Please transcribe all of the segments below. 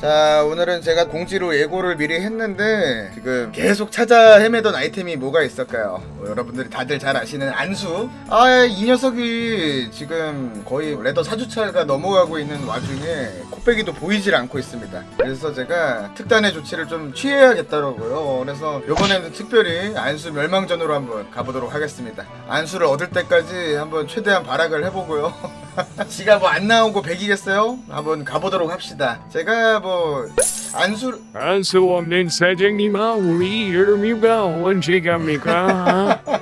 자 오늘은 제가 공지로 예고를 미리 했는데 지금 계속 찾아 헤매던 아이템이 뭐가 있을까요? 뭐 여러분들이 다들 잘 아시는 안수. 아 이 녀석이 지금 거의 레더 4주차가 넘어가고 있는 와중에 코빼기도 보이질 않고 있습니다. 그래서 제가 특단의 조치를 좀 취해야겠더라고요. 그래서 이번에는 특별히 안수 멸망전으로 한번 가보도록 하겠습니다. 안수를 얻을 때까지 한번 최대한 발악을 해보고요 지가 뭐 안 나오고 백이겠어요? 한번 가보도록 합시다. 제가 뭐 안수 안수 없는 사장님아 우리 이름이 가 언제 갑니까?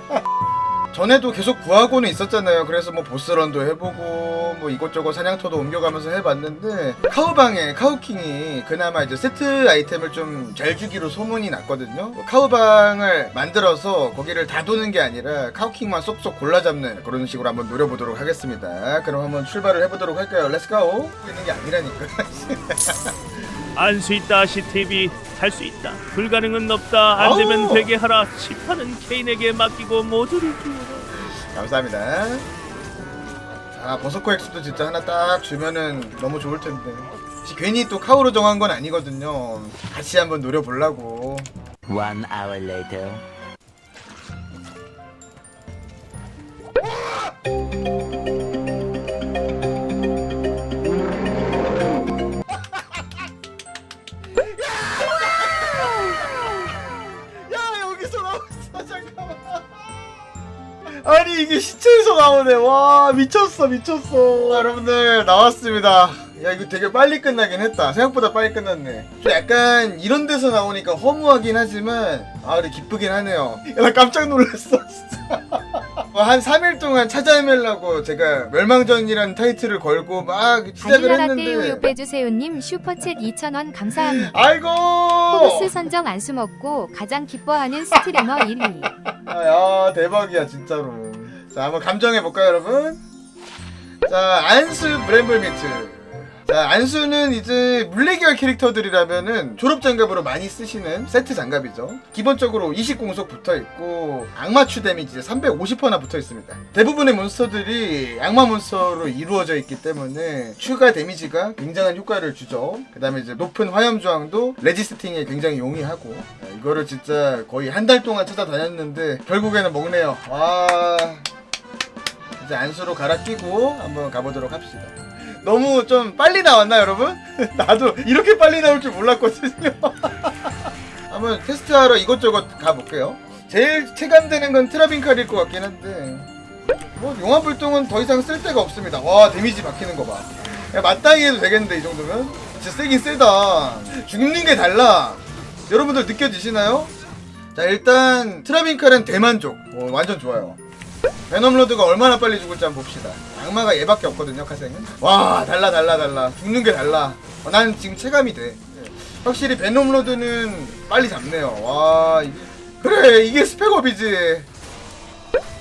전에도 계속 구하고는 있었잖아요. 그래서 뭐 보스런도 해보고 뭐 이것저것 사냥터도 옮겨가면서 해봤는데 카우방에 카우킹이 그나마 이제 세트 아이템을 좀 잘 주기로 소문이 났거든요. 뭐 카우방을 만들어서 거기를 다 도는 게 아니라 카우킹만 쏙쏙 골라 잡는 그런 식으로 한번 노려보도록 하겠습니다. 그럼 한번 출발을 해보도록 할까요? 렛츠고! 있는 게 아니라니까. 안 수 있다 시티비 할수 있다 불가능은 없다 안 되면 아우. 되게 하라 심판은 케인에게 맡기고 모두를 주어라 감사합니다. 자, 버서코 엑스도 진짜 하나 딱 주면은 너무 좋을 텐데. 혹시 괜히 또 카우로 정한 건 아니거든요. 같이 한번 노려보려고. One hour later. 아니, 이게 시체에서 나오네. 와, 미쳤어, 미쳤어. 여러분들, 나왔습니다. 야, 이거 되게 빨리 끝나긴 했다. 생각보다 빨리 끝났네. 좀 약간 이런 데서 나오니까 허무하긴 하지만, 아, 그래, 기쁘긴 하네요. 야, 나 깜짝 놀랐어, 진짜. 뭐한 3일 동안 찾아 헤매려고 제가 멸망전이라는 타이틀을 걸고 막 시작을 다이아라떼 했는데 우유 빼주세요님 슈퍼챗 2,000원 감사합니다. 아이고 호보스 선정 안수 먹고 가장 기뻐하는 스트리머 1위. 아, 야 대박이야 진짜로 자 한번 감정해 볼까요 여러분? 자 안수 브렘블 미트. 자 안수는 이제 물레기열 캐릭터들이라면은 졸업 장갑으로 많이 쓰시는 세트 장갑이죠. 기본적으로 20공속 붙어있고 악마 추 데미지 350%나 붙어있습니다. 대부분의 몬스터들이 악마 몬스터로 이루어져 있기 때문에 추가 데미지가 굉장한 효과를 주죠. 그 다음에 이제 높은 화염 저항도 레지스팅에 굉장히 용이하고 자, 이거를 진짜 거의 한 달 동안 찾아다녔는데 결국에는 먹네요. 와 이제 안수로 갈아 끼고 한번 가보도록 합시다. 너무 좀 빨리 나왔나 여러분? 나도 이렇게 빨리 나올 줄 몰랐거든요. 한번 테스트하러 이것저것 가볼게요. 제일 체감되는 건 트라빈칼일 것 같긴 한데 뭐 용화불똥은 더 이상 쓸 데가 없습니다. 와 데미지 박히는 거 봐. 야, 마땅히 해도 되겠는데 이 정도면? 진짜 세긴 세다. 죽는 게 달라. 여러분들 느껴지시나요? 자 일단 트라빈칼은 대만족. 어, 완전 좋아요. 베놈 로드가 얼마나 빨리 죽을지 한번 봅시다. 악마가 얘밖에 없거든요, 카생은. 와, 달라, 달라, 달라. 죽는 게 달라. 어, 난 지금 체감이 돼. 예. 확실히 베놈 로드는 빨리 잡네요. 와, 이게. 그래, 이게 스펙업이지.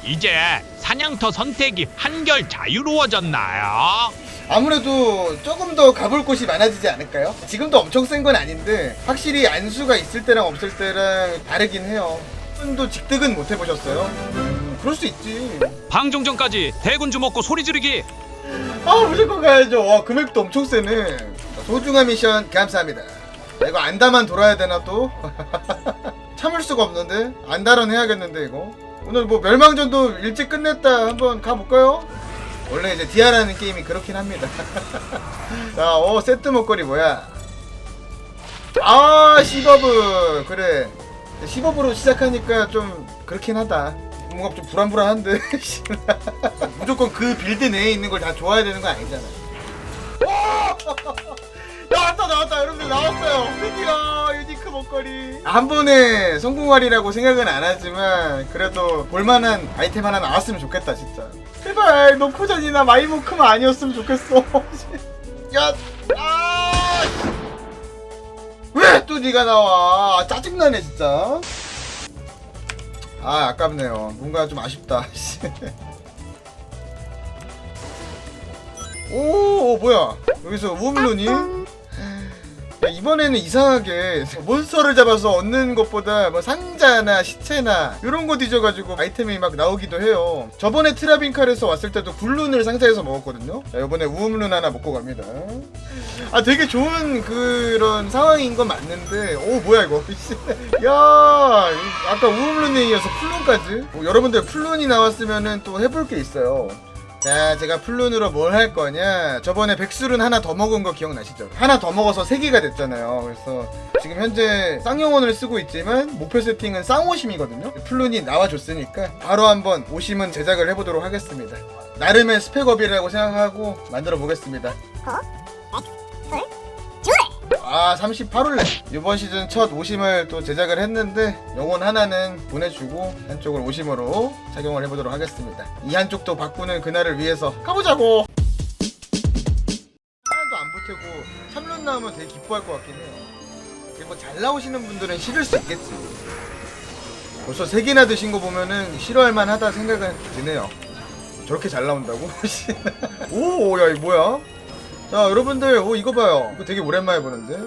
이제 사냥터 선택이 한결 자유로워졌나요? 아무래도 조금 더 가볼 곳이 많아지지 않을까요? 지금도 엄청 센 건 아닌데, 확실히 안수가 있을 때랑 없을 때랑 다르긴 해요. 분도 직득은 못 해보셨어요? 음, 그럴 수 있지. 방종 전까지 대군 주먹고 소리 지르기. 아 무조건 가야죠. 와 금액도 엄청 세네. 소중한 미션 감사합니다. 야, 이거 안다만 돌아야 되나 또? 참을 수가 없는데? 안달은 해야겠는데 이거? 오늘 뭐 멸망전도 일찍 끝냈다. 한번 가볼까요? 원래 이제 디아라는 게임이 그렇긴 합니다. 자 어 세트 목걸이 뭐야? 아 시버브. 그래. 시버브로 시작하니까 좀 그렇긴 하다 뭔가 좀 불안불안한데 무조건 그 빌드 내에 있는 걸 다 좋아야 되는 건 아니잖아 나왔다 나왔다. 여러분들 나왔어요. 드디어 유니크 목걸이. 한 번에 성공할이라고 생각은 안 하지만 그래도 볼만한 아이템 하나 나왔으면 좋겠다 진짜. 제발 노코전이나 마이모크만 아니었으면 좋겠어. 야 아! 왜 또 네가 나와? 아, 짜증나네 진짜 아 아깝네요. 뭔가 좀 아쉽다. 오, 오 뭐야? 여기서 야, 이번에는 이상하게 몬스터를 잡아서 얻는 것보다 뭐 상자나 시체나 이런 거 뒤져가지고 아이템이 막 나오기도 해요. 저번에 트라빈칼에서 왔을 때도 굴룬을 상자에서 먹었거든요. 자 이번에 우음룬 하나 먹고 갑니다. 아 되게 좋은 그런 상황인 건 맞는데 오 뭐야 이거? 야 아까 우음룬에 이어서 플룬까지? 뭐, 여러분들 플룬이 나왔으면은 또 해볼 게 있어요 자 제가 플룬으로 뭘 할 거냐? 저번에 백술은 하나 더 먹은 거 기억나시죠? 하나 더 먹어서 3개가 됐잖아요. 그래서 지금 현재 쌍용원을 쓰고 있지만 목표 세팅은 쌍오심이거든요. 플룬이 나와줬으니까 바로 한번 오심은 제작을 해보도록 하겠습니다. 나름의 스펙업이라고 생각하고 만들어 보겠습니다 아 38홀레 이번 시즌 첫 오심을 또 제작을 했는데 영혼 하나는 보내주고 한쪽을 오심으로 착용을 해보도록 하겠습니다. 이 한쪽도 바꾸는 그날을 위해서 가보자고! 하나도 안 보태고 3런 나오면 되게 기뻐할 것 같긴 해요. 그리고 잘 나오시는 분들은 싫을 수 있겠지. 벌써 3개나 드신 거 보면은 싫어할 만하다 생각은 드네요. 저렇게 잘 나온다고? 오, 야, 이거 뭐야? 자, 여러분들, 오, 이거 봐요. 이거 되게 오랜만에 보는데?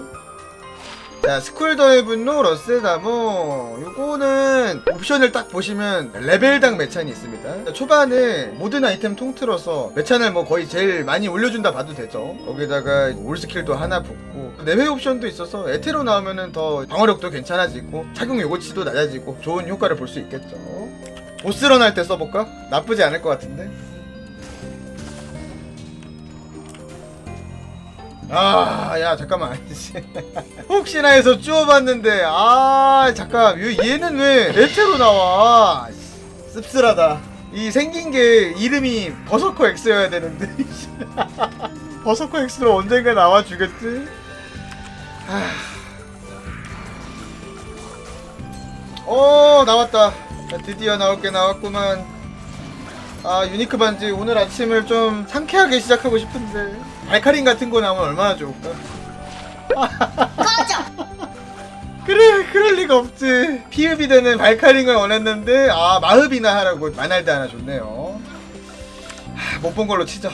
자, 스쿨 더의 분노, 러세다모. 요거는 옵션을 딱 보시면 레벨당 매찬이 있습니다. 자, 초반에 모든 아이템 통틀어서 매찬을 뭐 거의 제일 많이 올려준다 봐도 되죠. 거기다가 올스킬도 하나 붙고, 내회 옵션도 있어서 에테로 나오면은 더 방어력도 괜찮아지고, 착용 요구치도 낮아지고, 좋은 효과를 볼 수 있겠죠. 보스런 할 때 써볼까? 나쁘지 않을 것 같은데? 아, 야, 잠깐만. 혹시나 해서 쭈어봤는데, 아, 잠깐. 얘- 얘는 왜 에테로 나와? 씁쓸하다. 이 생긴 게 이름이 버서커 X여야 되는데. 버서커 X로 언젠가 나와주겠지? 아. 어, 나왔다. 자, 드디어 나올 게 나왔구만. 아, 유니크 반지 오늘 아침을 좀 상쾌하게 시작하고 싶은데. 발카린 같은 거 나오면 얼마나 좋을까? 그래, 그럴 리가 없지. 피흡이 되는 발카린을 원했는데, 아, 마흡이나 하라고 만할때 하나 줬네요. 못 본 걸로 치자.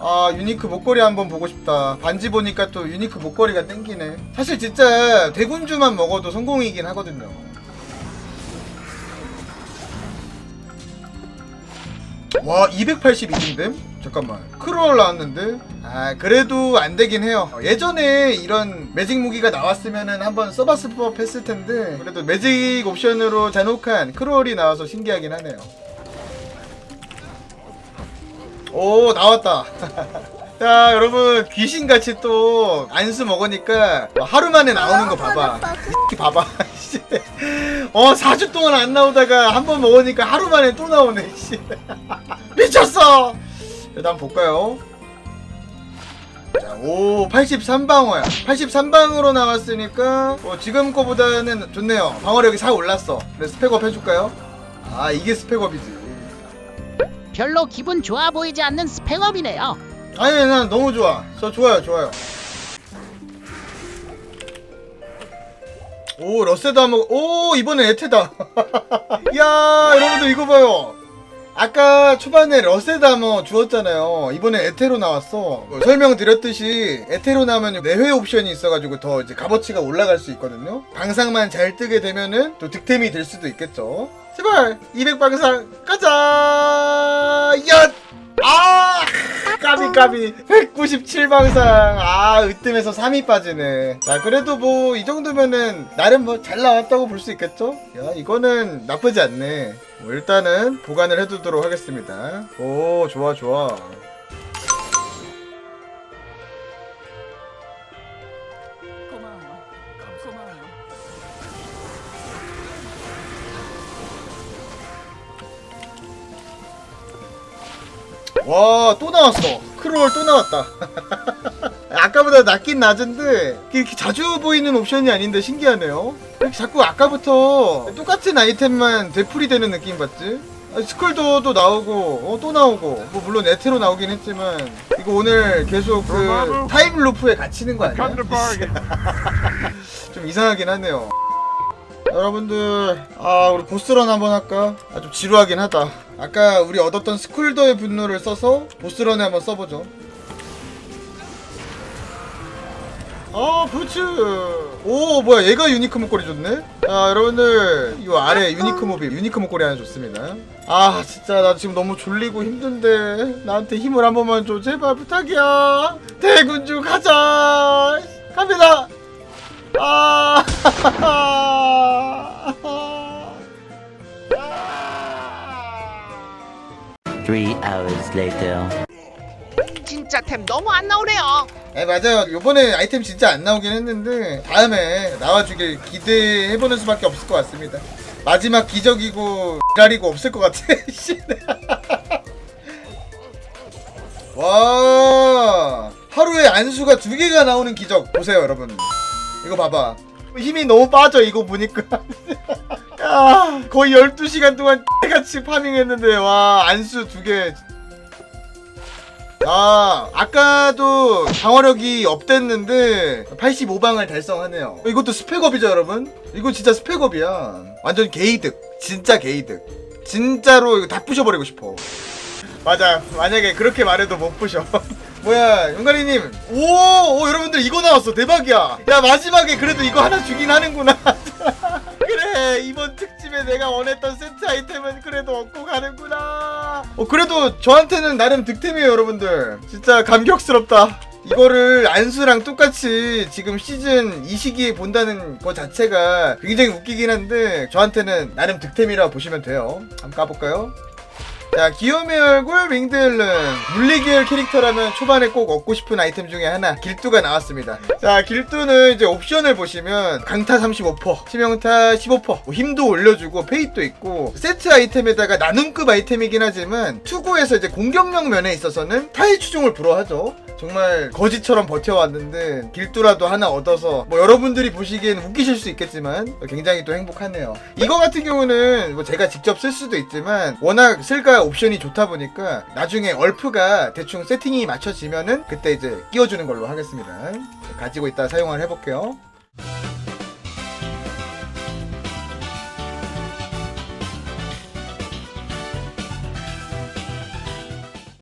아, 유니크 목걸이 한번 보고 싶다. 반지 보니까 또 유니크 목걸이가 땡기네. 사실 진짜 대군주만 먹어도 성공이긴 하거든요. 와 282인데? 잠깐만. 크롤 나왔는데? 아 그래도 안 되긴 해요. 어, 예전에 이런 매직 무기가 나왔으면은 한번 써봤을 법 했을 텐데 그래도 매직 옵션으로 잔혹한 크롤이 나와서 신기하긴 하네요. 오 나왔다. 자 여러분 귀신같이 또 안수 먹으니까 하루 만에 나오는 거 봐봐. 이 봐봐. 씨. 어 4주 동안 안 나오다가 한 번 먹으니까 하루 만에 또 나오네 씨. 미쳤어 일단 볼까요? 자, 오 83방어야. 83방으로 나왔으니까 어, 지금 거보다는 좋네요. 방어력이 4 올랐어. 그래서 스펙업 해줄까요? 아 이게 스펙업이지. 별로 기분 좋아 보이지 않는 스펙업이네요. 아니 난 너무 좋아. 저 좋아요 좋아요. 오 러세다 먹. 오 이번엔 에테다. 야 여러분들 이거 봐요 아까 초반에 러세다머 주었잖아요. 이번엔 에테로 나왔어. 뭐 설명드렸듯이 에테로 나오면 내회 옵션이 있어가지고 더 이제 값어치가 올라갈 수 있거든요. 방상만 잘 뜨게 되면은 또 득템이 될 수도 있겠죠. 제발 200 방상 가자! 엿 아! 까비 까비. 197방상. 아 으뜸에서 3이 빠지네. 자 그래도 뭐 이 정도면은 나름 뭐 잘 나왔다고 볼 수 있겠죠? 야 이거는 나쁘지 않네. 뭐 일단은 보관을 해두도록 하겠습니다. 오 좋아 좋아 와 또 나왔어. 크롤 또 나왔다. 아까보다 낮긴 낮은데 이렇게 자주 보이는 옵션이 아닌데 신기하네요. 이렇게 자꾸 아까부터 똑같은 아이템만 되풀이 되는 느낌 받지? 아, 스쿨도 나오고 어, 또 나오고. 뭐 물론 에테로 나오긴 했지만 이거 오늘 계속 그 타임 루프에 갇히는 거 아니야? 좀 이상하긴 하네요. 여러분들 아 우리 보스런 한번 할까? 아 좀 지루하긴 하다 아까 우리 얻었던 스쿨더의 분노를 써서 보스런에 한번 써보죠. 어 부츠! 오 뭐야 얘가 유니크 목걸이 줬네? 자 여러분들 이 아래 유니크 모비 유니크 목걸이 하나 줬습니다. 아 진짜 나 지금 너무 졸리고 힘든데 나한테 힘을 한 번만 줘. 제발 부탁이야. 대군주 가자. 갑니다. 아 Three hours later. 진짜 템 너무 안 나오네요. 에 맞아요 요번에 아이템 진짜 안 나오긴 했는데 다음에 나와주길 기대해보는 수밖에 없을 것 같습니다 마지막 기적이고 기다리고 없을 것 같아 씨. 와 하루에 안수가 두 개가 나오는 기적 보세요 여러분 이거 봐봐 힘이 너무 빠져 이거 보니까 야 거의 12시간 동안 같이 파밍했는데 와 안수 두개 아, 아까도 방어력이 업됐는데 85방을 달성하네요. 이것도 스펙업이죠, 여러분? 이거 진짜 스펙업이야. 완전 게이득. 진짜 게이득. 진짜로 이거 다 부셔버리고 싶어. 맞아. 만약에 그렇게 말해도 못 부셔. 뭐야, 용가리님. 오, 오, 여러분들 이거 나왔어. 대박이야. 야, 마지막에 그래도 이거 하나 주긴 하는구나. 이번 특집에 내가 원했던 세트 아이템은 그래도 얻고 가는구나. 어, 그래도 저한테는 나름 득템이에요, 여러분들. 진짜 감격스럽다. 이거를 안수랑 똑같이 지금 시즌 이 시기에 본다는 것 자체가 굉장히 웃기긴 한데 저한테는 나름 득템이라 보시면 돼요. 한번 까볼까요? 자, 귀요미 얼굴 윙드엘른 물리계열 캐릭터라면 초반에 꼭 얻고 싶은 아이템 중에 하나 길두가 나왔습니다. 자, 길두는 이제 옵션을 보시면 강타 35%, 치명타 15%, 뭐 힘도 올려주고 페이도 있고 세트 아이템에다가 나눔급 아이템이긴 하지만 투구에서 이제 공격력 면에 있어서는 타의 추종을 불허하죠. 정말 거지처럼 버텨왔는데 길두라도 하나 얻어서 뭐 여러분들이 보시기엔 웃기실 수 있겠지만 굉장히 또 행복하네요. 이거 같은 경우는 뭐 제가 직접 쓸 수도 있지만 워낙 쓸까 옵션이 좋다 보니까 나중에 얼프가 대충 세팅이 맞춰지면은 그때 이제 끼워주는 걸로 하겠습니다. 가지고 있다 사용을 해볼게요.